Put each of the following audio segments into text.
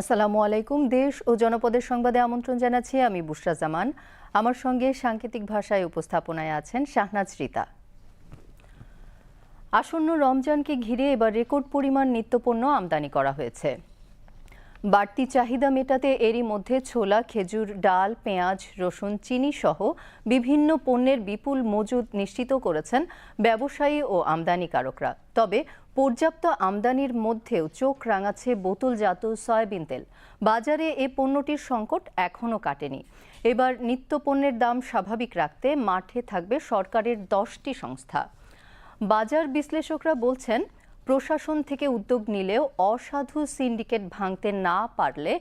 আসসালামু আলাইকুম। দেশ ও জনপদের সংবাদে আমন্ত্রণ জানাচ্ছি আমি বুশরা জামান। আমার সঙ্গে সাংকেতিক ভাষায় উপস্থাপনায় আছেন শাহনাজ রিতা। আসন্ন রমজানকে ঘিরে এবার রেকর্ড পরিমাণ নিত্যপণ্য আমদানি করা হয়েছে। বাড়তি চাহিদা মেটাতে এরই মধ্যে ছোলা, খেজুর, ডাল, পেঁয়াজ, রসুন, চিনি সহ বিভিন্ন পণ্যের বিপুল মজুদ নিশ্চিত করেছেন ব্যবসায়ী ও আমদানিকারকরা। তবে পর্যাপ্ত আমদানির মধ্যেও চোখ রাঙাচ্ছে বোতলজাত সয়াবিন তেল। বাজারে এ পণ্যটির সংকট এখনও কাটেনি। এবার নিত্যপণ্যের দাম স্বাভাবিক রাখতে মাঠে থাকবে সরকারের দশটি সংস্থা। বাজার বিশ্লেষকরা বলছেন প্রশাসন থেকে উদ্যোগ নিলেও অসাধু সিন্ডিকেট ভাঙতে না পারলে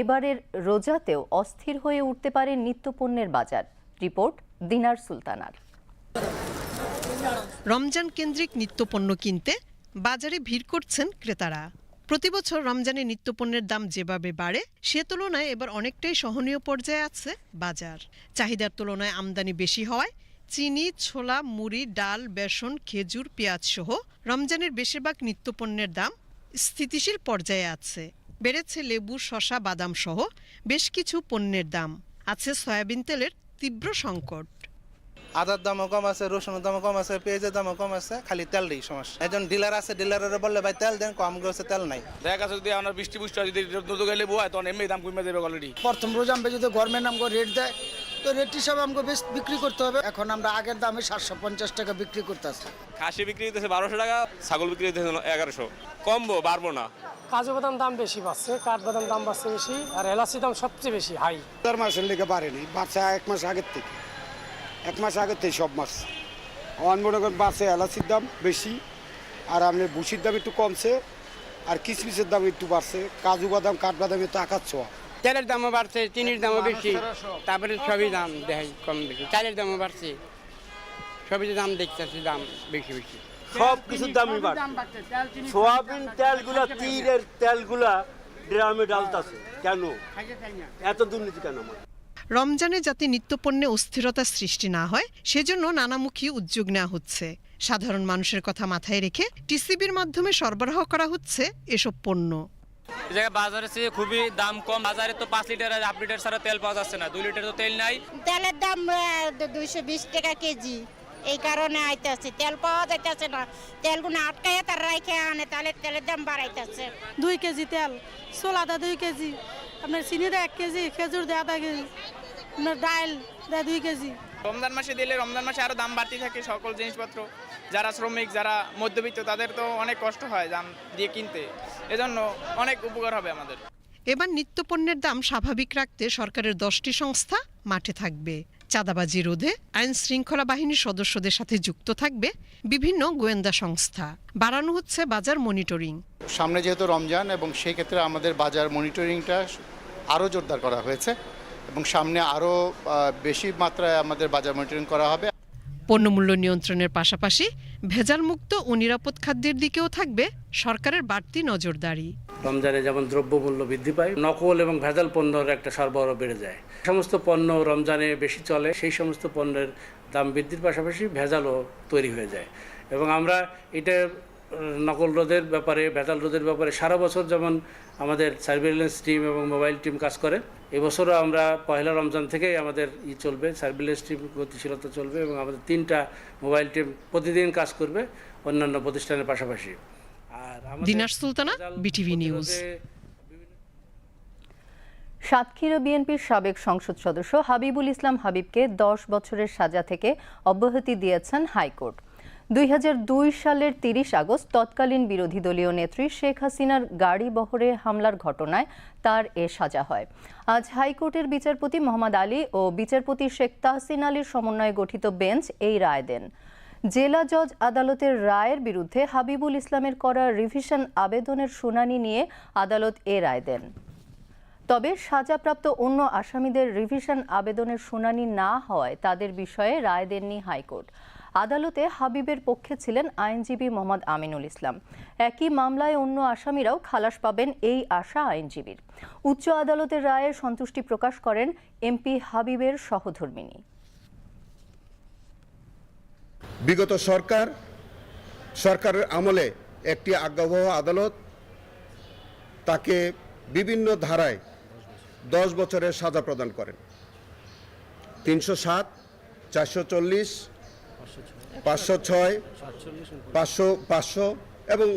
এবারের রোজাতেও অস্থির হয়ে উঠতে পারে নিত্যপণ্যের বাজার। রিপোর্ট দিনার সুলতানার। রমজান কেন্দ্রিক নিত্যপণ্য কিনতে বাজারে ভিড় করছেন ক্রেতারা। প্রতিবছর রমজানে নিত্যপণ্যের দাম যেভাবে বাড়ে, সে তুলনায় এবার অনেকটাই সহনীয় পর্যায়ে আছে বাজার। চাহিদার তুলনায় আমদানি বেশি হওয়ায় চিনি ছোলা মুড়ি ডাল বেসন খেজুর পেঁয়াজ সহ রমজানের বেশিরভাগ নিত্যপণ্যের দাম স্থিতিশীল পর্যায়ে আছে। বেড়েছে লেবু শসা বাদাম সহ বেশ কিছু পণ্যের দাম। আছে সয়াবিন তেলের তীব্র সংকট। আদার দামও কম আছে রসুনের দামও কম আছে পেঁয়াজের দামও কম আছে খালি তেলই সমস্যা। একজন ডিলার আছে ডিলারের বললে ভাই তেল দেন কম করছে তেল নাই। দেখা গেছে যদি আমরা বৃষ্টি বুষ্টি যদি নতুন গেলে বয় তখন এমনি দাম কমে দেবে অলরেডি প্রথম রোজ আমরা যদি গভর্নমেন্ট করে রেট দেয় তো রেট হিসাবে আমাকে বেশ বিক্রি করতে হবে। এখন আমরা আগের দামে সাতশো পঞ্চাশ টাকা বিক্রি করতেছি। খাসি বিক্রি দিতেছে বারোশো টাকা ছাগল বিক্রি দিতেছে এগারোশো। কমবো বাড়বো না। কাজু বাদাম দাম বেশি পাচ্ছে কাঠ বাদাম দাম পাচ্ছে বেশি আর এলাচি দাম সবচেয়ে বেশি হাই। চার মাসের লেগে বাড়েনি বাড়ছে এক মাস আগের থেকে। এক মাস আগের থেকে সব মাস। আমার মনে করেন বাড়ছে এলাচির দাম বেশি আর আপনার ভুসির দাম একটু কমছে আর কিশমিশের দাম একটু বাড়ছে। কাজু বাদাম কাঠবাদাম একটু আকার ছোঁয়া। তেলের দামও বাড়ছে চিনির দামও বেশি। তারপরে সবই দাম দেখাই কম বেশি। চালের দামও বাড়ছে। সবই দাম দেখতেছি দাম বেশি বেশি। সব কিছুর দামই বাড়ছে। সোয়াবিন তেলগুলা তীরের তেলগুলা ড্রামে ডালতাছে। কেন? এত দুর্নীতি কেন আমার? রমজানে যাতে নিত্যপণ্যে অস্থিরতা সৃষ্টি না হয় সেজন্য নানামুখী উদ্যোগ নেওয়া হচ্ছে। সাধারণ মানুষের কথা মাথায় রেখে টিসিবির মাধ্যমে সরবরাহ করা হচ্ছে এসব পণ্য। জায়গায় বাজারে চেয়ে খুবই দাম কম। বাজারে তো পাঁচ লিটার আর হাফ লিটার ছাড়া তেল পাওয়া যাচ্ছে না। দুই লিটার তো তেল নাই। তেলের দাম দুইশো বিশ টাকা কেজি। এই কারণে আইতেছে। তেল পাওয়া যাইতেছে না। তেলগুলো আটকাইয়া তার রাইখে আনে তাহলে তেলের দাম বাড়াইতেছে। দুই কেজি তেল। ছোলা দা দুই কেজি। আপনার চিনি দেয় এক কেজি খেজুর দেয় আধা কেজি। আপনার ডাল দেয় দুই কেজি। রমজান মাসে দিলে রমজান মাসে আরও দাম বাড়তি থাকে সকল জিনিসপত্র। যারা শ্রমিক যারা মধ্যবিত্ত তাদের তো অনেক কষ্ট হয় দাম দিয়ে কিনতে। এজন্য অনেক উপকার হবে আমাদের। এবার নিত্যপণ্যের দাম স্বাভাবিক রাখতে সরকারের দশটি সংস্থা মাঠে থাকবে। চাঁদাবাজি রোধে আইন শৃঙ্খলা বাহিনীর সদস্যদের সাথে যুক্ত থাকবে বিভিন্ন গোয়েন্দা সংস্থা। বাড়ানো হচ্ছে বাজার মনিটরিং। সামনে যেহেতু রমজান এবং সেই ক্ষেত্রে আমাদের বাজার মনিটরিংটা আরও জোরদার করা হয়েছে এবং সামনে আরও বেশি মাত্রায় আমাদের বাজার মনিটরিং করা হবে। পণ্যমূল্য নিয়ন্ত্রণের পাশাপাশি ভেজালমুক্ত ও নিরাপদ খাদ্যের দিকেও থাকবে সরকারের বাড়তি নজরদারি। রমজানে যেমন দ্রব্যমূল্য বৃদ্ধি পায়, নকল এবং ভেজাল পণ্যের একটা সরবরাহ বেড়ে যায়। সমস্ত পণ্য রমজানে বেশি চলে, সেই সমস্ত পণ্যের দাম বৃদ্ধির পাশাপাশি ভেজালও তৈরি হয়ে যায়। এবং আমরা এটা নকল রোধের ব্যাপারে ভেজাল রোধের ব্যাপারে সারা বছর যেমন আমাদের সার্ভিলেন্স টিম এবং মোবাইল টিম কাজ করে এবছরও আমরা পয়লা রমজান থেকেই আমাদের ই চলবে সার্ভিলেন্স টিম গতিশীলতা চলবে এবং আমাদের তিনটা মোবাইল টিম প্রতিদিন কাজ করবে অন্যান্য প্রতিষ্ঠানের পাশাপাশি। আর দিনার সুলতানা বিটিভি নিউজ। সাতক্ষীরা বিএনপির সাবেক সংসদ সদস্য হাবিবুল ইসলাম হাবিবকে দশ বছরের সাজা থেকে অব্যাহতি দিয়েছেন হাইকোর্ট। দুই হাজার দুই সালের তিরিশ আগস্ট তৎকালীন বিরোধী দলীয় নেত্রী শেখ হাসিনার গাড়ি বহরে হামলার ঘটনায় তার এ সাজা হয়। আজ হাইকোর্টের বিচারপতি মোহাম্মদ আলী ও বিচারপতি শেখ তাহসিন আলীর সমন্বয়ে গঠিত বেঞ্চ এই রায় দেন। জেলা জজ আদালতের রায়ের বিরুদ্ধে হাবিবুল ইসলামের করা রিভিশন আবেদনের শুনানি নিয়ে আদালত এ রায় দেন। তবে সাজাপ্রাপ্ত অন্য আসামিদের রিভিশন আবেদনের শুনানি না হওয়ায় তাদের বিষয়ে রায় দেননি হাইকোর্ট। আদালতে হাবিবের পক্ষে ছিলেন আইনজীবী মোহাম্মদ আমিনুল ইসলাম। একই মামলায় অন্য আসামিরাও খালাস পাবেন এই আশা আইনজীবীর। উচ্চ আদালতের রায়ে সন্তুষ্টি প্রকাশ করেন এমপি হাবিবের সহধর্মিনী। বিগত সরকার, সরকারের আমলে একটি আজ্ঞাবহ আদালত, তাকে বিভিন্ন ধারায় দশ বছরের সাজা প্রদান করেন। তিনশো সাত, চারশো চল্লিশ পাঁচশো ছয়। পাঁচশো পাঁচশো এবং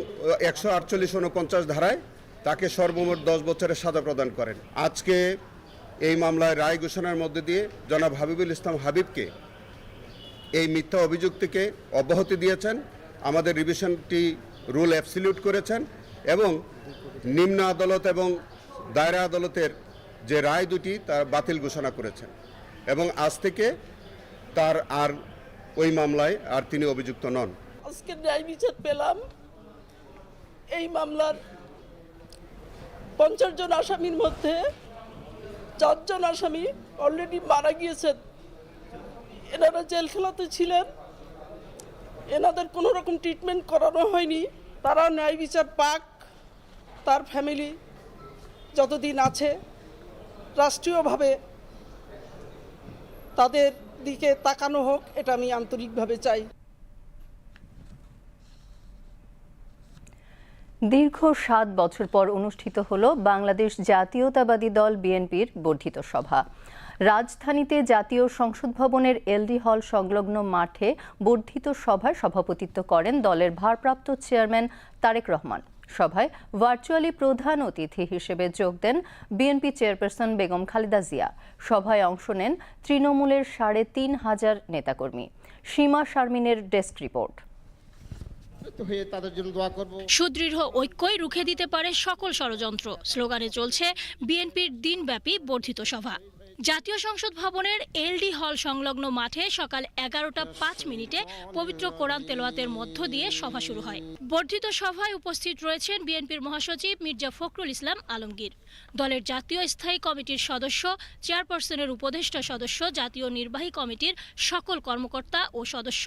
একশো আটচল্লিশ উনপঞ্চাশ ধারায় তাকে সর্বমোট দশ বছরের সাজা প্রদান করেন। আজকে এই মামলায় রায় ঘোষণার মধ্যে দিয়ে জনাব হাবিবুল ইসলাম হাবিবকে এই মিথ্যা অভিযোগ থেকে অব্যাহতি দিয়েছেন আমাদের রিভিশনটি রুল অ্যাবসলিউট করেছেন এবং নিম্ন আদালত এবং দায়রা আদালতের যে রায় দুটি তার বাতিল ঘোষণা করেছেন। এবং আজ থেকে তার আর ওই মামলায় আর তিনি অভিযুক্ত নন। আজকে ন্যায় বিচার পেলাম। এই মামলার পঞ্চাশ জন আসামির মধ্যে চারজন আসামি অলরেডি মারা গিয়েছেন। এনারা জেলখানাতে ছিলেন। এনাদের কোনো রকম ট্রিটমেন্ট করানো হয়নি। তারা ন্যায় বিচার পাক। তার ফ্যামিলি যতদিন আছে, রাষ্ট্রীয়ভাবে তাদের দিকে তাকানো হোক, এটা আমি আন্তরিকভাবে চাই। দীর্ঘ সাত বছর পর অনুষ্ঠিত হল বাংলাদেশ জাতীয়তাবাদী দল বিএনপির বর্ধিত সভা। রাজধানীতে জাতীয় সংসদ ভবনের এলডি হল সংলগ্ন মাঠে বর্ধিত সভায় সভাপতিত্ব করেন দলের ভারপ্রাপ্ত চেয়ারম্যান তারেক রহমান। সভায় ভার্চুয়ালি প্রধান অতিথি হিসেবে যোগ দেন বিএনপি চেয়ারপারসন বেগম খালেদা জিয়া। সভায় অংশ নেন তৃণমূলের সাড়ে তিন হাজার নেতাকর্মী। সীমা শারমিনের ডেস্ক রিপোর্ট। সুদৃঢ় ঐক্যই রুখে দিতে পারে সকল ষড়যন্ত্র। স্লোগানে চলছে বিএনপির দিনব্যাপী বর্ধিত সভা। জাতীয় সংসদ ভবনের এলডি হল সংলগ্ন মাঠে সকাল এগারোটা পাঁচ মিনিটে পবিত্র কোরআন তেলোয়াতের মধ্য দিয়ে সভা শুরু হয়। বর্ধিত সভায় উপস্থিত রয়েছেন বিএনপির মহাসচিব মির্জা ফখরুল ইসলাম আলমগীর। দলের জাতীয় স্থায়ী কমিটির সদস্য, চেয়ারপারসনের উপদেষ্টা সদস্য, জাতীয় নির্বাহী কমিটির সকল কর্মকর্তা ও সদস্য,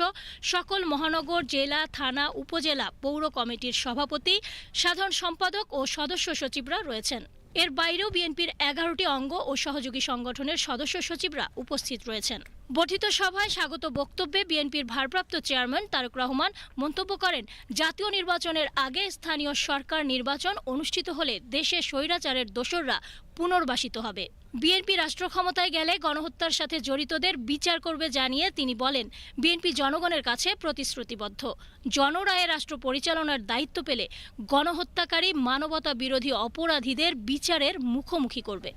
সকল মহানগর, জেলা, থানা, উপজেলা, পৌর কমিটির সভাপতি, সাধারণ সম্পাদক ও সদস্য সচিবরা রয়েছেন। এর বাইরেও বিএনপির এগারোটি অঙ্গ ও সহযোগী সংগঠনের সদস্য সচিবরা উপস্থিত রয়েছেন। বর্ধিত সভায় স্বাগত বক্তব্যে বিএনপির ভারপ্রাপ্ত চেয়ারম্যান তারেক রহমান মন্তব্য করেন, জাতীয় নির্বাচনের আগে স্থানীয় সরকার নির্বাচন অনুষ্ঠিত হলে দেশে স্বৈরাচারের দোসররা পুনর্বাসিত হবে। বিএনপি রাষ্ট্র ক্ষমতায় গেলে গণহত্যার সাথে জড়িতদের বিচার করবে জানিয়ে তিনি বলেন, বিএনপি জনগণের কাছে প্রতিশ্রুতিবদ্ধ। জনরায়ে রাষ্ট্র পরিচালনার দায়িত্ব পেলে গণহত্যাকারী মানবতা বিরোধী অপরাধীদের বিচারের মুখোমুখি করবে।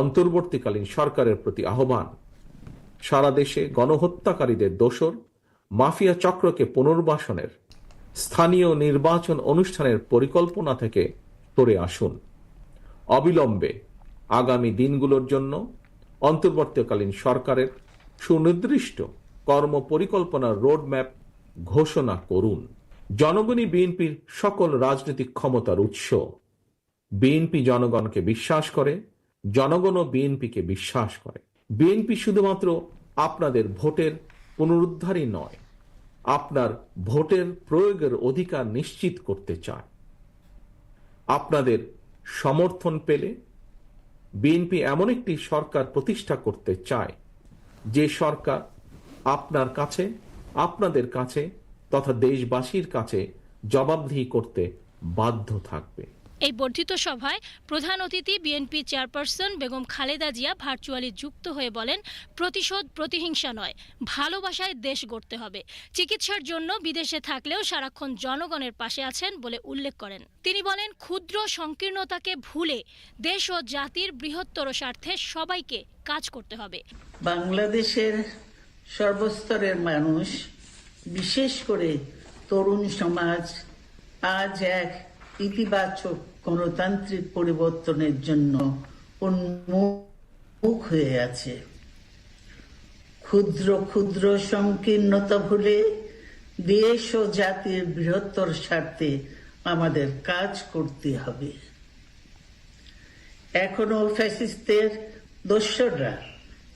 অন্তর্বর্তীকালীন সরকারের প্রতি আহ্বান, সারা দেশে গণহত্যাকারীদের দোষর, মাফিয়া চক্রকে পুনর্বাসনের স্থানীয় নির্বাচন অনুষ্ঠানের পরিকল্পনা থেকে সরে আসুন। অবিলম্বে আগামী দিনগুলোর জন্য অন্তর্বর্তীকালীন সরকারের সুনির্দিষ্ট কর্ম পরিকল্পনার রোডম্যাপ ঘোষণা করুন। জনগণই বিএনপির সকল রাজনৈতিক ক্ষমতার উৎস। বিএনপি জনগণকে বিশ্বাস করে, জনগণও বিএনপিকে বিশ্বাস করে। বিএনপি শুধুমাত্র আপনাদের ভোটের পুনরুদ্ধারই নয়, আপনার ভোটের প্রয়োগের অধিকার নিশ্চিত করতে চায়। আপনাদের সমর্থন পেলে বিএনপি এমন একটি সরকার প্রতিষ্ঠা করতে চায়, যে সরকার আপনার কাছে, আপনাদের কাছে তথা দেশবাসীর কাছে জবাবদিহি করতে বাধ্য থাকবে। এই বর্ধিত সভায় প্রধান অতিথি BNP chairperson Begum Khaleda Zia virtually যুক্ত হয়ে বলেন, প্রতিশোধ প্রতিহিংসা নয়, ভালোবাসায় দেশ গড়তে হবে। চিকিৎসার জন্য বিদেশে থাকলেও সারাক্ষণ জনগণের পাশে আছেন বলে উল্লেখ করেন। তিনি বলেন, ক্ষুদ্র সংকীর্ণতাকে ভুলে দেশ ও জাতির বৃহত্তর স্বার্থে সবাইকে কাজ করতে হবে। বাংলাদেশের সর্বস্তরের মানুষ, বিশেষ করে তরুণ সমাজ, আজ এক ইতিবাচক গণতান্ত্রিক পরিবর্তনের জন্য উন্মুখ হয়ে আছে। ক্ষুদ্র ক্ষুদ্র সংকীর্ণতা ভুলে দেশ ও জাতির বৃহত্তর স্বার্থে আমাদের কাজ করতে হবে। এখনও ফ্যাসিস্টের দস্যরা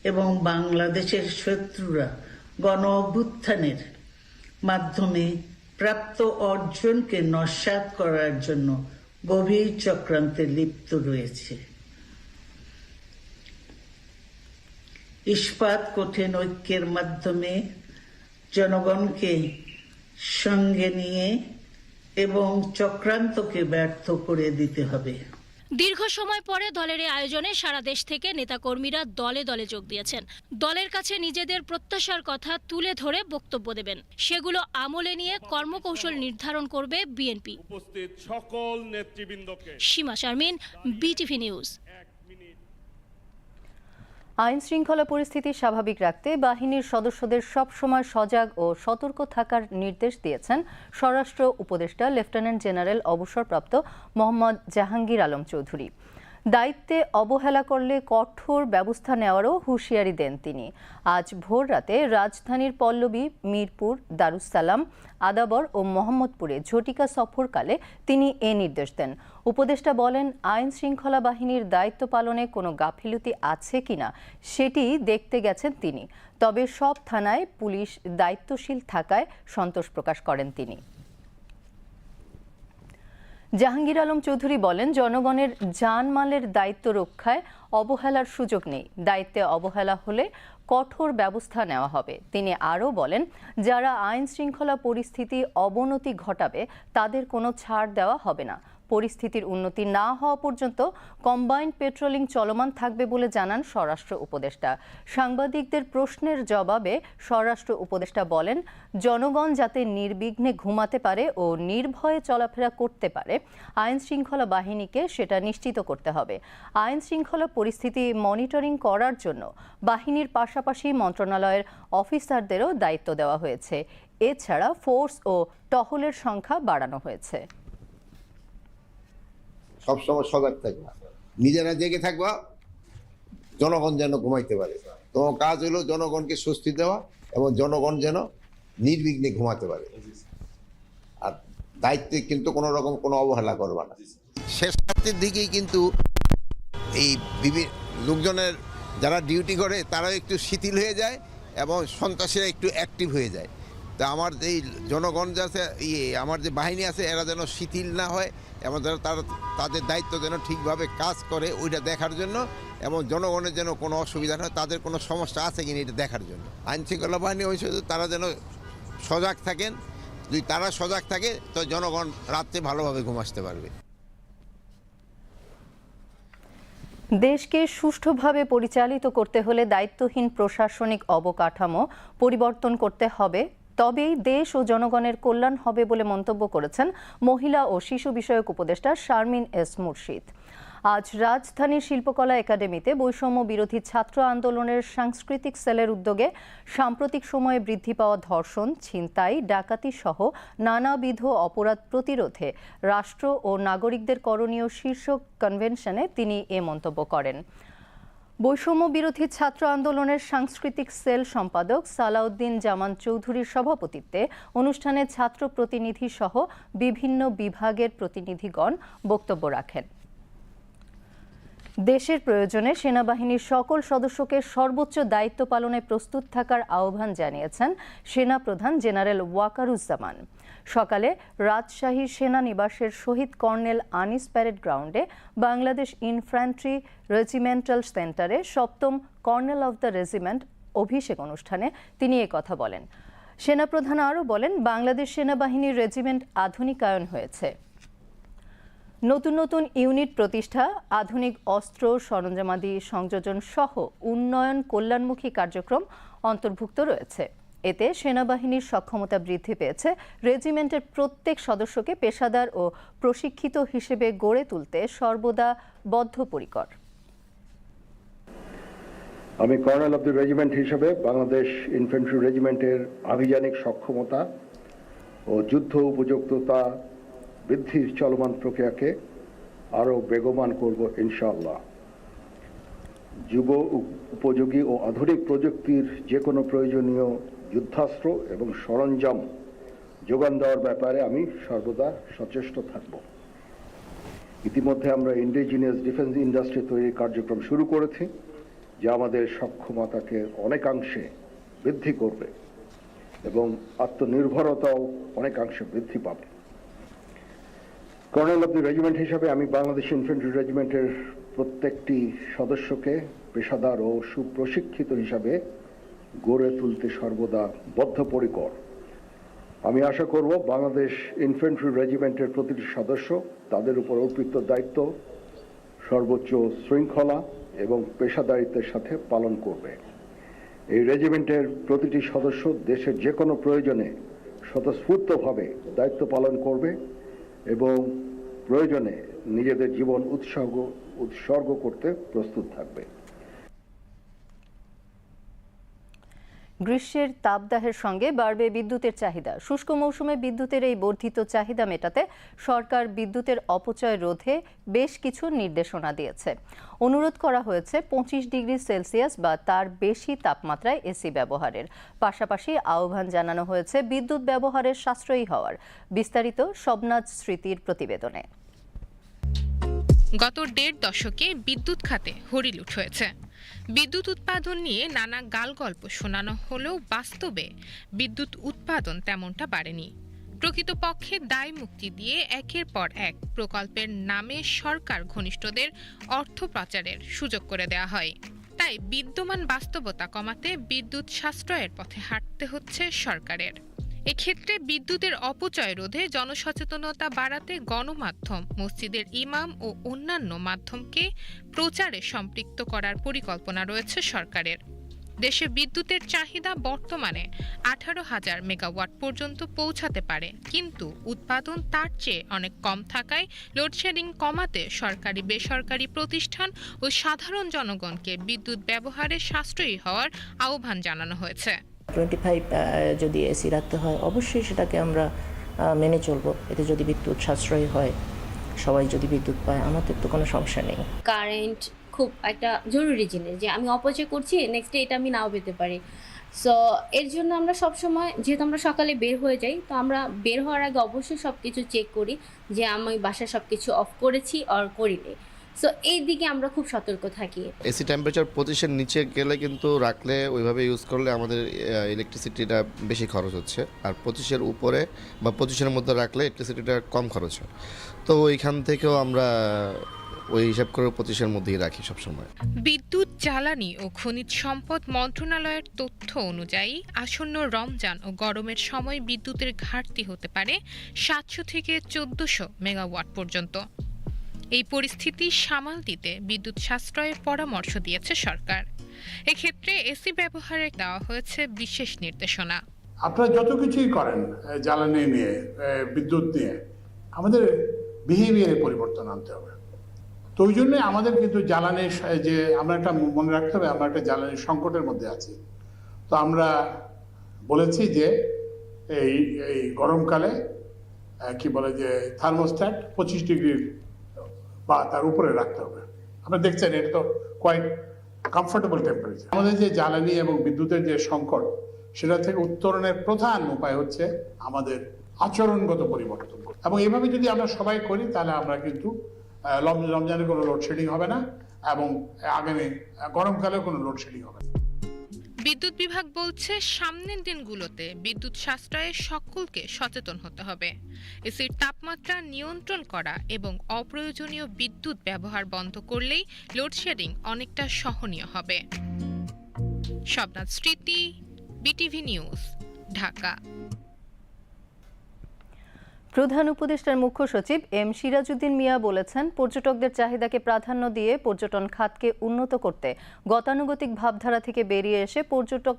এবং বাংলাদেশের শত্রুরা গণ অভ্যুত্থানের মাধ্যমে প্রাপ্ত অর্জনকে নস্যাৎ করার জন্য গভীর চক্রান্তে লিপ্ত রয়েছে। ইস্পাত কঠিন ঐক্যের মাধ্যমে জনগণকে সঙ্গে নিয়ে এবং চক্রান্তকে ব্যর্থ করে দিতে হবে। দীর্ঘ সময় পরে দলের এই আয়োজনে সারা দেশ থেকে নেতাকর্মীরা দলে দলে যোগ দিয়েছেন। দলের কাছে নিজেদের প্রত্যাশার কথা তুলে ধরে বক্তব্য দেবেন। সেগুলো আমলে নিয়ে কর্মকৌশল নির্ধারণ করবে বিএনপি। উপস্থিত সকল নেতৃবৃন্দকে সীমা শারমিন বিটিভি নিউজ। আইন শৃঙ্খলা পরিস্থিতি স্বাভাবিক রাখতে বাহিনীর সদস্যদের সবসময় সজাগ ও সতর্ক থাকার নির্দেশ দিয়েছেন স্বরাষ্ট্র উপদেষ্টা লেফটেন্যান্ট জেনারেল অবসরপ্রাপ্ত মোহাম্মদ জাহাঙ্গীর আলম চৌধুরী। দায়িত্বে অবহেলা করলে কঠোর ব্যবস্থা নেওয়ারও হুঁশিয়ারি দেন তিনি। আজ ভোর রাতে রাজধানীর পল্লবী, মিরপুর, দারুসালাম, আদাবর ও মোহাম্মদপুরে ঝটিকা সফরকালে তিনি এ নির্দেশ দেন। উপদেষ্টা বলেন, আইন শৃঙ্খলা বাহিনীর দায়িত্ব পালনে কোনো গাফিলতি আছে কিনা সেটি দেখতে গেছেন তিনি। তবে সব থানায় পুলিশ দায়িত্বশীল থাকায় সন্তোষ প্রকাশ করেন তিনি। জাহাঙ্গীর আলম চৌধুরী বলেন, জনগণের জানমালের দায়িত্ব রক্ষায় অবহেলার সুযোগ নেই। দায়িত্বে অবহেলা হলে কঠোর ব্যবস্থা নেওয়া হবে। তিনি আরও বলেন, যারা আইন শৃঙ্খলা পরিস্থিতি অবনতি ঘটাবে, তাদের কোনো ছাড় দেওয়া হবে না। পরিস্থিতির উন্নতি না হওয়া পর্যন্ত কম্বাইন্ড পেট্রোলিং চলমান থাকবে বলে জানান স্বরাষ্ট্র উপদেষ্টা। সাংবাদিকদের প্রশ্নের জবাবে স্বরাষ্ট্র উপদেষ্টা বলেন, জনগণ যাতে নির্বিঘ্নে ঘুমাতে পারে ও নির্ভয়ে চলাফেরা করতে পারে, আইন শৃঙ্খলা বাহিনীকে সেটা নিশ্চিত করতে হবে। আইন শৃঙ্খলা পরিস্থিতি মনিটরিং করার জন্য বাহিনীর পাশাপাশি মন্ত্রণালয়ের অফিসারদেরও দায়িত্ব দেওয়া হয়েছে। এছাড়া ফোর্স ও টহলের সংখ্যা বাড়ানো হয়েছে। সবসময় সজাগ থাকবা। নিজেরা জেগে থাকবা, জনগণ যেন ঘুমাইতে পারে। তোমার কাজ হলো জনগণকে স্বস্তি দেওয়া এবং জনগণ যেন নির্বিঘ্নে ঘুমাতে পারে। আর দায়িত্বে কিন্তু কোনো রকম কোনো অবহেলা করবা না। শেষ রাত্রের দিকেই কিন্তু এই বিভি- লোকজনের যারা ডিউটি করে, তারাও একটু শিথিল হয়ে যায় এবং সন্ত্রাসীরা একটু অ্যাক্টিভ হয়ে যায়। তা আমার এই জনগণ যাতে ইয়ে আমার যে বাহিনী আছে, এরা যেন শিথিল না হয় এবং যেন তারা তাদের দায়িত্ব যেন ঠিকভাবে কাজ করে, ওইটা দেখার জন্য এবং জনগণের যেন কোনো অসুবিধা না তাদের কোনো সমস্যা আছে কিনা এটা দেখার জন্য। আইন শৃঙ্খলা বাহিনী হয়েছে তারা যেন সজাগ থাকেন। যদি তারা সজাগ থাকে, তো জনগণ রাত্রে ভালোভাবে ঘুম আসতে পারবে। দেশকে সুষ্ঠুভাবে পরিচালিত করতে হলে দায়িত্বহীন প্রশাসনিক অবকাঠামো পরিবর্তন করতে হবে। তবেই দেশ ও জনগণের কল্যাণ হবে বলে মন্তব্য করেছেন মহিলা ও শিশু বিষয়ক উপদেষ্টা শারমিন এস মুর্শিদ। আজ রাজধানীর শিল্পকলা একাডেমিতে বৈষম্য বিরোধী ছাত্র আন্দোলনের সাংস্কৃতিক সেলের উদ্যোগে সাম্প্রতিক সময়ে বৃদ্ধি পাওয়া ধর্ষণ, ছিনতাই, ডাকাতি সহ নানাবিধ অপরাধ প্রতিরোধে রাষ্ট্র ও নাগরিকদের করণীয় শীর্ষক কনভেনশনে তিনি এ মন্তব্য করেন। বৈষম্য বিরোধী ছাত্র আন্দোলনের সাংস্কৃতিক সেল সম্পাদক সালাউদ্দিন জামান চৌধুরীর সভাপতিত্বে অনুষ্ঠানে ছাত্র প্রতিনিধি সহ বিভিন্ন বিভাগের প্রতিনিধিগণ বক্তব্য রাখেন। দেশের প্রয়োজনে সেনাবাহিনীর সকল সদস্যকে সর্বোচ্চ দায়িত্ব পালনে প্রস্তুত থাকার আহ্বান জানিয়েছেন সেনাপ্রধান জেনারেল ওয়াকারুজ্জামান। সকালে রাজশাহীর সেনানিবাসের শহীদ কর্নেল আনিস প্যারেড গ্রাউন্ডে বাংলাদেশ ইনফ্যান্ট্রি রেজিমেন্টাল সেন্টারে সপ্তম কর্নেল অব দ্য রেজিমেন্ট অভিষেক অনুষ্ঠানে তিনি কথা বলেন। সেনাপ্রধান আরও বলেন, বাংলাদেশ সেনাবাহিনীর রেজিমেন্ট আধুনিকায়ন হয়েছে। নতুন নতুন ইউনিট প্রতিষ্ঠা, আধুনিক অস্ত্র, সরঞ্জামাদি সংযোজন সহ উন্নয়ন কল্যাণমুখী কার্যক্রম অন্তর্ভুক্ত রয়েছে। এতে সেনাবাহিনীর সক্ষমতা বৃদ্ধি পেয়েছে। রেজিমেন্টের প্রত্যেক সদস্যকে পেশাদার ও প্রশিক্ষিত হিসেবে গড়ে তুলতে সর্বদা বদ্ধপরিকর। আমি কর্নেল অব দ্য রেজিমেন্ট হিসেবে বাংলাদেশ ইনফেন্ট্রি রেজিমেন্টের আভিযানিক সক্ষমতা ও যুদ্ধ উপযুক্ততা বৃদ্ধির চলমান প্রক্রিয়াকে আরও বেগবান করব ইনশাল্লাহ যুব উপ- উপযোগী ও আধুনিক প্রযুক্তির যে কোনো প্রয়োজনীয় যুদ্ধাস্ত্র এবং সরঞ্জাম যোগান দেওয়ার ব্যাপারে আমি সর্বদা সচেষ্ট থাকব। ইতিমধ্যে আমরা ইন্ডিজিনিয়াস ডিফেন্স ইন্ডাস্ট্রি তৈরির কার্যক্রম শুরু করেছি, যা আমাদের সক্ষমতাকে অনেকাংশে বৃদ্ধি করবে এবং আত্মনির্ভরতাও অনেকাংশে বৃদ্ধি পাবে। কর্নেল অব দি রেজিমেন্ট হিসাবে আমি বাংলাদেশ ইনফেন্ট্রি রেজিমেন্টের প্রত্যেকটি সদস্যকে পেশাদার ও সুপ্রশিক্ষিত হিসাবে গড়ে তুলতে সর্বদা বদ্ধপরিকর। আমি আশা করব বাংলাদেশ ইনফেন্ট্রি রেজিমেন্টের প্রতিটি সদস্য তাদের উপর অর্পিত দায়িত্ব, সর্বোচ্চ শৃঙ্খলা এবং পেশাদারিত্বের সাথে পালন করবে। এই রেজিমেন্টের প্রতিটি সদস্য দেশের যে কোনো প্রয়োজনে স্বতঃস্ফূর্তভাবে দায়িত্ব পালন করবে এবং প্রয়োজনে নিজেদের জীবন উৎসর্গ উৎসর্গ করতে প্রস্তুত থাকবে। গ্রীষ্মের তাপদাহের সঙ্গে বাড়বে বিদ্যুতের চাহিদা। শুষ্ক মৌসুমে বিদ্যুতের এই বর্ধিত চাহিদা মেটাতে সরকার বিদ্যুতের অপচয় রোধে বেশ কিছু নির্দেশনা দিয়েছে। অনুরোধ করা হয়েছে পঁচিশ ডিগ্রি সেলসিয়াস বা তার বেশি তাপমাত্রায় এসি ব্যবহারের। পাশাপাশি আহ্বান জানানো হয়েছে বিদ্যুৎ ব্যবহারের সাশ্রয়ী হওয়ার। বিস্তারিত শবনাথ স্মৃতির প্রতিবেদনে। গত দেড় দশকে বিদ্যুৎ খাতে হরিলুট হয়েছে। বিদ্যুৎ উৎপাদন নিয়ে নানা গালগল্প শোনানো হলেও বাস্তবে বিদ্যুৎ উৎপাদন তেমনটা বাড়েনি। প্রকৃতপক্ষে দায় মুক্তি দিয়ে একের পর এক প্রকল্পের নামে সরকার ঘনিষ্ঠদের অর্থ প্রচারের সুযোগ করে দেওয়া হয়। তাই বিদ্যমান বাস্তবতা কমাতে বিদ্যুৎ সাশ্রয়ের পথে হাঁটতে হচ্ছে সরকারের। এক্ষেত্রে বিদ্যুতের অপচয় রোধে জনসচেতনতা বাড়াতে গণমাধ্যম, মসজিদের ইমাম ও অন্যান্য মাধ্যমকে প্রচারে সম্পৃক্ত করার পরিকল্পনা রয়েছে সরকারের। দেশে বিদ্যুতের চাহিদা বর্তমানে আঠারো হাজার মেগাওয়াট পর্যন্ত পৌঁছাতে পারে, কিন্তু উৎপাদন তার চেয়ে অনেক কম থাকায় লোডশেডিং কমাতে সরকারি, বেসরকারি প্রতিষ্ঠান ও সাধারণ জনগণকে বিদ্যুৎ ব্যবহারে সাশ্রয়ী হওয়ার আহ্বান জানানো হয়েছে। টোয়েন্টি ফাইভ যদি এসি রাখতে হয়, অবশ্যই সেটাকে আমরা মেনে চলবো। এতে যদি বিদ্যুৎ সাশ্রয়ী হয়, সবাই যদি বিদ্যুৎ পায়, আমাদের তো কোনো সমস্যা নেই। কারেন্ট খুব একটা জরুরি জিনিস যে আমি অপচয় করছি নেক্সট ডে এটা আমি নাও পেতে পারি। সো এর জন্য আমরা সব সময় যেহেতু আমরা সকালে বের হয়ে যাই, তো আমরা বের হওয়ার আগে অবশ্যই সব কিছু চেক করি যে আমি বাসায় সব কিছু অফ করেছি আর করিনি। সো এই দিকে আমরা খুব সতর্ক থাকি। এসি টেম্পারেচার পঁচিশের নিচে গেলে কিন্তু রাখলে ওইভাবে ইউজ করলে আমাদের ইলেকট্রিসিটিটা বেশি খরচ হচ্ছে। আর পঁচিশের উপরে বা পঁচিশের মধ্যে রাখলে ইলেকট্রিসিটিটা কম খরচ হয়। তো ওইখান থেকেও আমরা ওই হিসাব করে পঁচিশের মধ্যেই রাখি সবসময়। বিদ্যুৎ জ্বালানি ও খনিজ সম্পদ মন্ত্রণালয়ের তথ্য অনুযায়ী আসন্ন রমজান ও গরমের সময় বিদ্যুতের ঘাটতি হতে পারে সাতশো থেকে চোদ্দশো মেগাওয়াট পর্যন্ত। এই পরিস্থিতি সামাল দিতে বিদ্যুৎ সাশ্রয়ের পরামর্শ দিয়েছে সরকার। এক্ষেত্রে এসি ব্যবহারে দেওয়া হয়েছে বিশেষ নির্দেশনা। আপনারা যত কিছুই করেন জ্বালানি নিয়ে বিদ্যুৎ নিয়ে, আমাদের বিহেভিয়ারে পরিবর্তন আনতে হবে। তো ওই জন্যে আমাদের কিন্তু জ্বালানির যে আমরা একটা মনে রাখতে হবে, আমরা একটা জ্বালানির সংকটের মধ্যে আছি। তো আমরা বলেছি যে, এই এই গরমকালে কি বলে যে থার্মোস্ট্যাট পঁচিশ ডিগ্রির বা তার উপরে রাখতে হবে। আপনারা দেখছেন এটা তো কোয়াইট কমফোর্টেবল টেম্পারেচার আমাদের যে জ্বালানি এবং বিদ্যুতের যে সংকট, সেটা থেকে উত্তরণের প্রধান উপায় হচ্ছে আমাদের আচরণগত পরিবর্তন। এবং এভাবে যদি আমরা সবাই করি, তাহলে আমরা কিন্তু রমজানের রম- কোনো লোডশেডিং হবে না এবং আগামী গরমকালেও কোনো লোডশেডিং হবে না। বিদ্যুৎ বিভাগ বলছে সামনের দিনগুলোতে বিদ্যুৎ সাশ্রয়ে সকলকে সচেতন হতে হবে। এসির তাপমাত্রা নিয়ন্ত্রণ করা এবং অপ্রয়োজনীয় বিদ্যুৎ ব্যবহার বন্ধ করলেই লোডশেডিং অনেকটা সহনীয় হবে। শবনাথ স্মৃতি, বিটিভি নিউজ, ঢাকা। প্রধান উপদেষ্টার মুখ্য সচিব এম সিরাজুদ্দিন মিয়া বলেছেন, পর্যটকদের চাহিদাকে প্রাধান্য দিয়ে পর্যটন খাতকে উন্নত করতে গতানুগতিক ভাবধারা থেকে বেরিয়ে এসে পর্যটক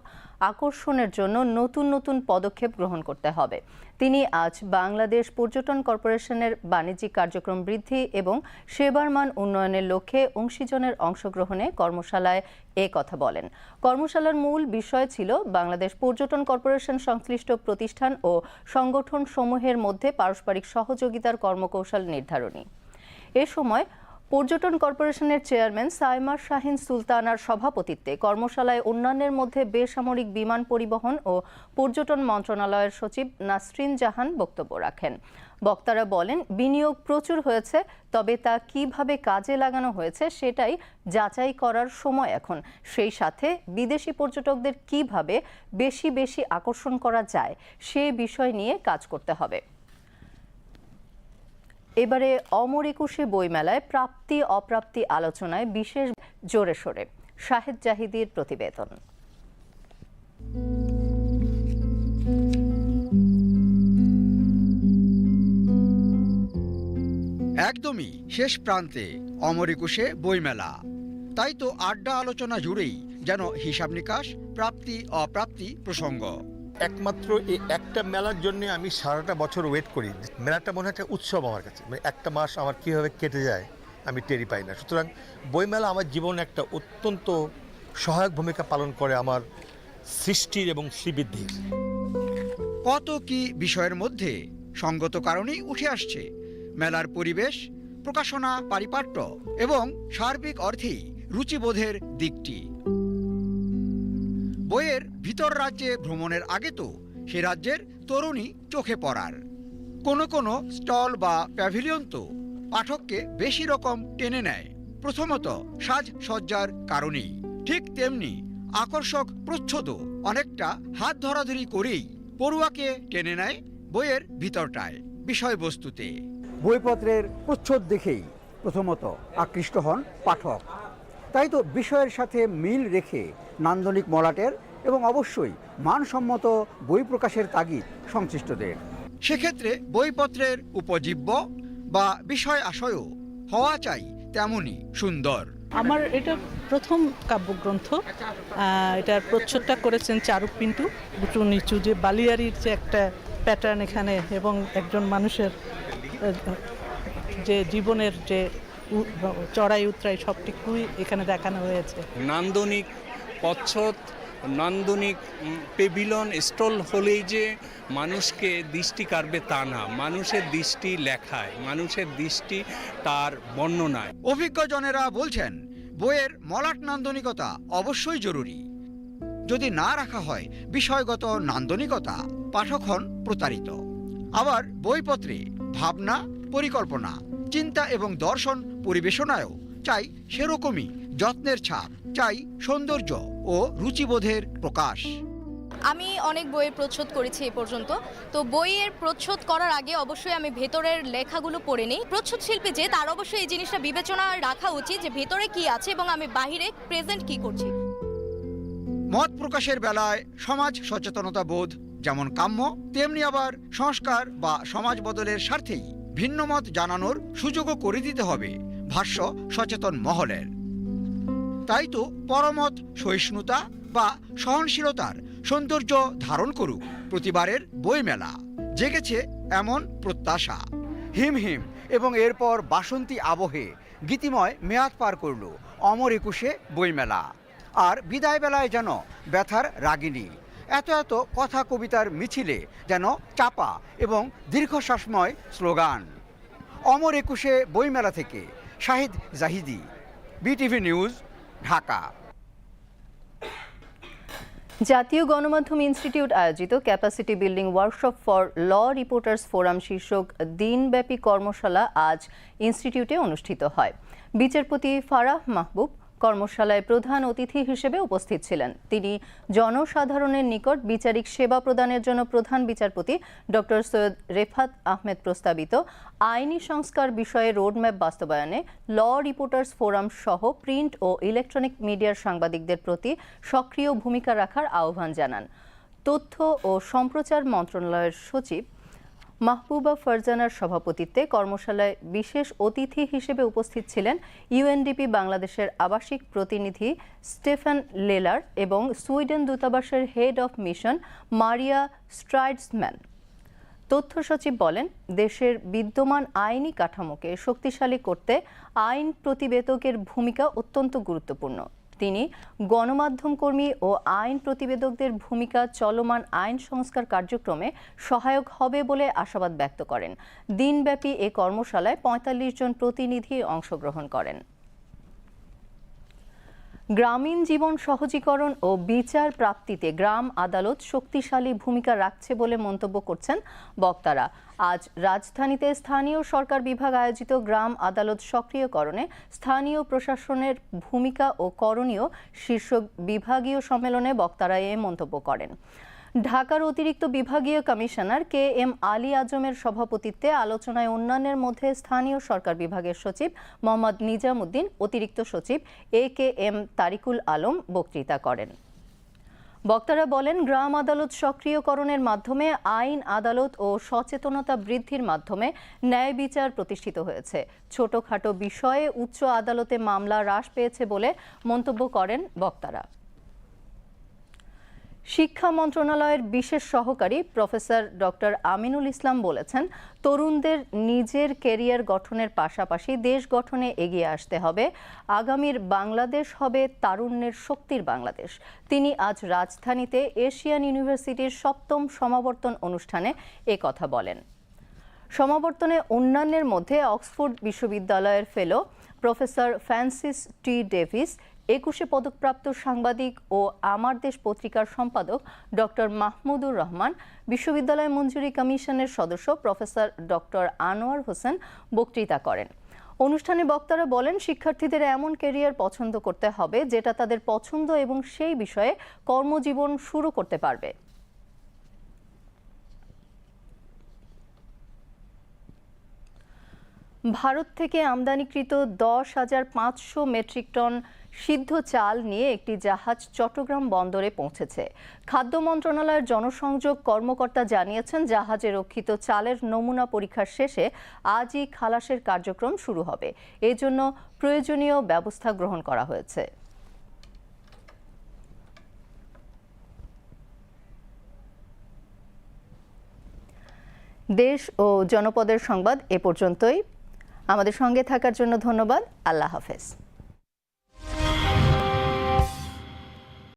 আকর্ষণের জন্য নতুন নতুন পদক্ষেপ গ্রহণ করতে হবে। তিনি আজ বাংলাদেশ পর্যটন কর্পোরেশনের বাণিজ্যিক কার্যক্রম বৃদ্ধি এবং সেবার মান উন্নয়নের লক্ষ্যে অংশীজনের অংশগ্রহণে কর্মশালায় এ কথা বলেন। কর্মশালার মূল বিষয় ছিল বাংলাদেশ পর্যটন কর্পোরেশন সংশ্লিষ্ট প্রতিষ্ঠান ও সংগঠন সমূহের মধ্যে পারস্পরিক সহযোগিতার কর্মকৌশল নির্ধারণী। এ সময় পর্যটন কর্পোরেশনের চেয়ারম্যান সাইমার শাহিন সুলতানার সভাপতিত্বে কর্মশালায় অন্যান্যের মধ্যে বেসামরিক বিমান পরিবহন ও পর্যটন মন্ত্রণালয়ের সচিব নাসরিন জাহান বক্তব্য রাখেন। বক্তারা বলেন, বিনিয়োগ প্রচুর হয়েছে, তবে তা কীভাবে কাজে লাগানো হয়েছে সেটাই যাচাই করার সময় এখন। সেই সাথে বিদেশি পর্যটকদের কীভাবে বেশি বেশি আকর্ষণ করা যায় সে বিষয় নিয়ে কাজ করতে হবে। এবারে অমর একুশে বইমেলায় প্রাপ্তি অপ্রাপ্তি আলোচনায় বিশেষ জোরে সোরে। শাহেদ জাহিদির প্রতিবেদন। একদমই শেষ প্রান্তে অমর একুশে বইমেলা। তাই তো আড্ডা আলোচনা জুড়েই যেন হিসাব নিকাশ, প্রাপ্তি অপ্রাপ্তি প্রসঙ্গ। একমাত্র এই একটা মেলার জন্য আমি সারাটা বছর ওয়েট করি। মেলাটা মনে একটা উৎসব আমার কাছে। মানে একটা মাস আমার কীভাবে কেটে যায়, আমি টেরি পাই না। সুতরাং বইমেলা আমার জীবনে একটা অত্যন্ত সহায়ক ভূমিকা পালন করে আমার সৃষ্টির এবং শ্রীবৃদ্ধির। কত কি বিষয়ের মধ্যে সঙ্গত কারণেই উঠে আসছে। মেলার পরিবেশ, প্রকাশনা, পারিপাট্য এবং সার্বিক অর্থেই রুচিবোধের দিকটি। বইয়ের ভিতর রাজ্যে ভ্রমণের আগে তো সে রাজ্যের তরুণী চোখে পড়ার। কোনো কোনো স্টল বা প্যাভিলিয়ন তো পাঠককে বেশি রকম টেনে নেয়। প্রথমত সাজসজ্জার কারণেই। ঠিক তেমনি আকর্ষক প্রচ্ছদও অনেকটা হাত ধরাধরি করেই পড়ুয়াকে টেনে নেয় বইয়ের ভিতরটায় বিষয়বস্তুতে। বইপত্রের প্রচ্ছদ দেখেই প্রথমত আকৃষ্ট হন পাঠক। তাই তো বিষয়ের সাথে মিল রেখে নান্দনিক মলাটের এবং অবশ্যই মানসম্মত বই প্রকাশের তাগিদ সংশ্লিষ্টদের। সেক্ষেত্রে বইপত্রের উপজীব্য বা বিষয় আশয়ও হওয়া চাই তেমনই সুন্দর। আমার এটা প্রথম কাব্যগ্রন্থ এটার প্রচ্ছদটা করেছেন চারুক পিন্টু উঁচু নিচু যে বালিয়ারির যে একটা প্যাটার্ন এখানে এবং একজন মানুষের যে জীবনের যে চড়াই উতরাই সবটুকুই এখানে দেখানো হয়েছে। নান্দনিক পচ্ছদ নান্দনিক পেভিলন স্টল হলেই যে মানুষকে দৃষ্টি কাড়বে তা না। মানুষের দৃষ্টি লেখায় মানুষের দৃষ্টি তার বর্ণনায়। অভিজ্ঞজনেরা বলছেন বইয়ের মলাট নান্দনিকতা অবশ্যই জরুরি। যদি না রাখা হয় বিষয়গত নান্দনিকতা পাঠক হন প্রতারিত। আবার বইপত্রে ভাবনা পরিকল্পনা চিন্তা এবং দর্শন পরিবেশনায়ও। চাই সেরকমই যত্নের ছাপ চাই সৌন্দর্য ও রুচিবোধের প্রকাশ। আমি অনেক বইয়ের প্রচ্ছদ করেছি এ পর্যন্ত। তো বইয়ের প্রচ্ছদ করার আগে অবশ্যই আমি ভেতরের লেখাগুলো পড়ে নিই। প্রচ্ছদ শিল্পী যে তার অবশ্যই এই জিনিসটা বিবেচনা রাখা উচিত যে ভেতরে কি আছে এবং আমি বাহিরে প্রেজেন্ট কি করছি। মত প্রকাশের বেলায় সমাজ সচেতনতা বোধ যেমন কাম্য তেমনি আবার সংস্কার বা সমাজ বদলের স্বার্থেই। ভিন্ন মত জানানোর সুযোগও করে দিতে হবে, ভাষ্য সচেতন মহলের। তাই তো পরমত সহিষ্ণুতা বা সহনশীলতার সৌন্দর্য ধারণ করুক প্রতিবারের বইমেলা, জেগেছে এমন প্রত্যাশা। হিম হিম, এবং এরপর বাসন্তী আবহে গীতিময় মেয়াদ পার করল অমর একুশে বইমেলা। আর বিদায় বেলায় যেন ব্যথার রাগিনী এত এত কথা কবিতার মিছিলে যেন চাপা এবং দীর্ঘশ্বাসময় স্লোগান। অমর একুশে বইমেলা থেকে শাহিদ জাহিদি, বিটিভি নিউজ, ঢাকা। জাতীয় গণমাধ্যম ইনস্টিটিউট আয়োজিত capacity building workshop for law reporters forum শীর্ষক দিনব্যাপী কর্মশালা আজ ইনস্টিটিউটে অনুষ্ঠিত হয়। বিচারপতি ফারাহ মাহবুব কর্মশালায় প্রধান অতিথি হিসেবে উপস্থিত ছিলেন। তিনি জনসাধারণের নিকট বিচারিক সেবা প্রদানের জন্য প্রধান বিচারপতি ডক্টর সৈয়দ রেফাত আহমেদ প্রস্তাবিত আইনি সংস্কার বিষয়ে রোডম্যাপ বাস্তবায়নে, ল রিপোর্টার্স ফোরাম সহ প্রিন্ট ও ইলেকট্রনিক মিডিয়ার সাংবাদিকদের প্রতি সক্রিয় ভূমিকা রাখার আহ্বান জানান। তথ্য ও সম্প্রচার মন্ত্রণালয়ের সচিব মাহবুবা ফারজানার সভাপতিত্বে কর্মশালায় বিশেষ অতিথি হিসেবে উপস্থিত ছিলেন ইউএনডিপি বাংলাদেশের আবাসিক প্রতিনিধি স্টেফান লেলার এবং সুইডেন দূতাবাসের head of mission Maria Stridsman. তথ্য সচিব বলেন, দেশের বিদ্যমান আইনি কাঠামোকে শক্তিশালী করতে আইন প্রতিবেদকের ভূমিকা অত্যন্ত গুরুত্বপূর্ণ। তিনি গণমাধ্যম কর্মী ও আইন প্রতিবেদকদের ভূমিকা চলমান আইন সংস্কার কার্যক্রমে সহায়ক হবে বলে আশাবাদ ব্যক্ত করেন। দিনব্যাপী এ কর্মশালায় পঁয়তাল্লিশ জন প্রতিনিধি অংশগ্রহণ করেন। গ্রামীণ জীবন সহজীকরণ ও বিচার প্রাপ্তিতে গ্রাম আদালত শক্তিশালী ভূমিকা রাখছে বলে মন্তব্য করছেন বক্তারা। আজ রাজধানীতে স্থানীয় সরকার বিভাগ আয়োজিত গ্রাম আদালত সক্রিয়করণে স্থানীয় প্রশাসনের ভূমিকা ও করণীয় শীর্ষক বিভাগীয় সম্মেলনে বক্তারা এ মন্তব্য করেন। ঢাকার অতিরিক্ত বিভাগীয় কমিশনার কে এম আলী আজমের সভাপতিত্বে আলোচনায় অন্যান্যের মধ্যে স্থানীয় সরকার বিভাগের সচিব মোহাম্মদ নিজামুদ্দিন, অতিরিক্ত সচিব A K M Tariqul Alam বক্তৃতা করেন। বক্তারা বলেন, গ্রাম আদালত সক্রিয়করণের মাধ্যমে, আইন আদালত ও সচেতনতা বৃদ্ধির মাধ্যমে ন্যায় বিচার প্রতিষ্ঠিত হয়েছে। ছোটখাটো বিষয়ে উচ্চ আদালতে মামলা হ্রাস পেয়েছে বলে মন্তব্য করেন বক্তারা। শিক্ষা মন্ত্রণালয়ের বিশেষ সহকারী প্রফেসর ডক্টর আমিনুল ইসলাম বলেছেন, তরুণদের নিজের কেরিয়ার গঠনের পাশাপাশি দেশ গঠনে এগিয়ে আসতে হবে। আগামীর বাংলাদেশ হবে তারুণ্যের শক্তির বাংলাদেশ। তিনি আজ রাজধানীতে এশিয়ান ইউনিভার্সিটির সপ্তম সমাবর্তন অনুষ্ঠানে কথা বলেন। সমাবর্তনে অন্যান্যের মধ্যে অক্সফোর্ড বিশ্ববিদ্যালয়ের fellow professor Francis T Davis Ekushey পদকপ্রাপ্ত সাংবাদিক ও আমার দেশ পত্রিকার সম্পাদক ডক্টর মাহমুদুর রহমান, বিশ্ববিদ্যালয় মঞ্জুরি কমিশনের সদস্য প্রফেসর ডক্টর আনোয়ার হোসেন বক্তৃতা করেন। অনুষ্ঠানে বক্তারা বলেন, শিক্ষার্থীদের এমন ক্যারিয়ার পছন্দ করতে হবে যেটা তাদের পছন্দ এবং সেই বিষয়ে কর্মজীবন শুরু করতে পারবে। ভারত থেকে আমদানিকৃত দশ হাজার পাঁচশো মেট্রিক টন সিদ্ধ চাল নিয়ে একটি জাহাজ চট্টগ্রাম বন্দরে পৌঁছেছে। খাদ্য মন্ত্রণালয়ের জনসংযোগ কর্মকর্তা জানিয়েছেন, জাহাজে রক্ষিত চালের নমুনা পরীক্ষার শেষে আজই খালাসের কার্যক্রম শুরু হবে। এজন্য প্রয়োজনীয় ব্যবস্থা গ্রহণ করা হয়েছে। দেশ ও জনপদের সংবাদ এ পর্যন্তই। আমাদের সঙ্গে থাকার জন্য ধন্যবাদ। আল্লাহ হাফেজ।